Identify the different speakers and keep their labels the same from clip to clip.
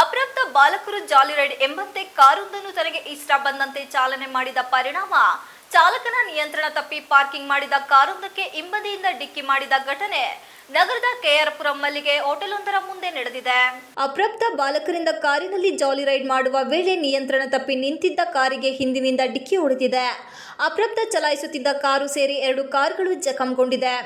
Speaker 1: ಅಪ್ರಾಪ್ತ ಬಾಲಕರು jolly ride ಎಂಬಂತೆ ಕಾರೊಂದನ್ನು ತನಗೆ ಇಷ್ಟ ಬಂದಂತೆ ಚಾಲನೆ ಮಾಡಿದ ಪರಿಣಾಮ, ಚಾಲಕನ ನಿಯಂತ್ರಣ ತಪ್ಪಿ ಪಾರ್ಕಿಂಗ್ ಮಾಡಿದ ಕಾರೊಂದಕ್ಕೆ ಹಿಂಬದಿಯಿಂದ ಡಿಕ್ಕಿ ಮಾಡಿದ ಘಟನೆ. ನಗರದ ಕೆಆರ್ಪುರಂ ಮಲ್ಲಿಗೆ ಹೋಟೆಲೊಂದರ ಮುಂದೆ ನಡೆದಿದೆ. ಅಪ್ರಾಪ್ತ ಬಾಲಕರಿಂದ ಕಾರಿನಲ್ಲಿ ಜಾಲಿ ರೈಡ್ ಮಾಡುವ ವೇಳೆ ನಿಯಂತ್ರಣ ತಪ್ಪಿ ನಿಂತಿದ್ದ ಕಾರಿಗೆ ಹಿಂದಿನಿಂದ ಡಿಕ್ಕಿ ಹೊಡೆದಿದೆ. ಅಪ್ರಾಪ್ತ ಚಲಾಯಿಸುತ್ತಿದ್ದ ಕಾರು ಸೇರಿ ಎರಡು ಕಾರುಗಳು ಜಖಂಗೊಂಡಿದೆ.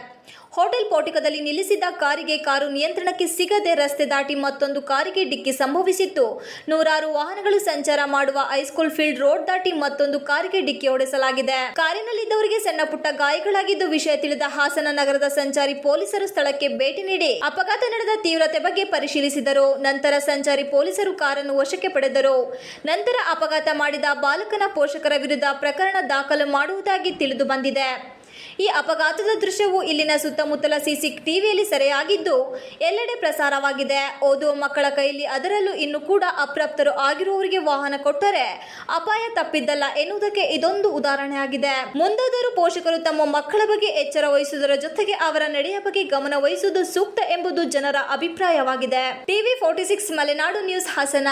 Speaker 1: ಹೋಟೆಲ್ ಪೋಟಿಕದಲ್ಲಿ ನಿಲ್ಲಿಸಿದ್ದ ಕಾರಿಗೆ ಕಾರು ನಿಯಂತ್ರಣಕ್ಕೆ ಸಿಗದೆ ರಸ್ತೆ ದಾಟಿ ಮತ್ತೊಂದು ಕಾರಿಗೆ ಡಿಕ್ಕಿ ಸಂಭವಿಸಿತ್ತು. ನೂರಾರು ವಾಹನಗಳು ಸಂಚಾರ ಮಾಡುವ ಹೈಸ್ಕೂಲ್ ಫೀಲ್ಡ್ ರೋಡ್ ದಾಟಿ ಮತ್ತೊಂದು ಕಾರಿಗೆ ಡಿಕ್ಕಿ ಹೊಡೆಸಲಾಗಿದೆ. ಕಾರಿನಲ್ಲಿದ್ದವರಿಗೆ ಸಣ್ಣ ಪುಟ್ಟ ಗಾಯಗಳಾಗಿದ್ದು ವಿಷಯ ತಿಳಿದ ಹಾಸನ ನಗರದ ಸಂಚಾರಿ ಪೊಲೀಸರು ಸ್ಥಳಕ್ಕೆ ಭೇಟಿ ನೀಡಿ ಅಪಘಾತ ನಡೆದ ತೀವ್ರತೆ ಬಗ್ಗೆ ಪರಿಶೀಲಿಸಿದರು. ನಂತರ ಸಂಚಾರಿ ಪೊಲೀಸರು ಕಾರನ್ನು ವಶಕ್ಕೆ ಪಡೆದರು. ನಂತರ ಅಪಘಾತ ಮಾಡಿದ ಬಾಲಕನ ಪೋಷಕರ ವಿರುದ್ಧ ಪ್ರಕರಣ ದಾಖಲು ಮಾಡುವುದಾಗಿ ತಿಳಿದು ಬಂದಿದೆ. ಈ ಅಪಘಾತದ ದೃಶ್ಯವು ಇಲ್ಲಿನ ಸುತ್ತಮುತ್ತಲ ಸಿಸಿ ಟಿವಿಯಲ್ಲಿ ಸೆರೆಯಾಗಿದ್ದು, ಎಲ್ಲೆಡೆ ಪ್ರಸಾರವಾಗಿದೆ. ಓದುವ ಮಕ್ಕಳ ಕೈಯಲ್ಲಿ ಅದರಲ್ಲೂ ಇನ್ನು ಕೂಡ ಅಪ್ರಾಪ್ತರು ಆಗಿರುವವರಿಗೆ ವಾಹನ ಕೊಟ್ಟರೆ ಅಪಾಯ ತಪ್ಪಿದ್ದಲ್ಲ ಎನ್ನುವುದಕ್ಕೆ ಇದೊಂದು ಉದಾಹರಣೆಯಾಗಿದೆ. ಮುಂದಾದರೂ ಪೋಷಕರು ತಮ್ಮ ಮಕ್ಕಳ ಬಗ್ಗೆ ಎಚ್ಚರ ವಹಿಸುವುದರ ಜೊತೆಗೆ ಅವರ ನಡೆಯ ಬಗ್ಗೆ ಗಮನ ವಹಿಸುವುದು ಸೂಕ್ತ ಎಂಬುದು ಜನರ ಅಭಿಪ್ರಾಯವಾಗಿದೆ. TV forty six Malenadu
Speaker 2: news Hassan.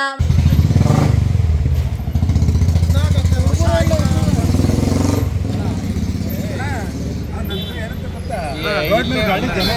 Speaker 2: ಗಾಡಿ ಜನ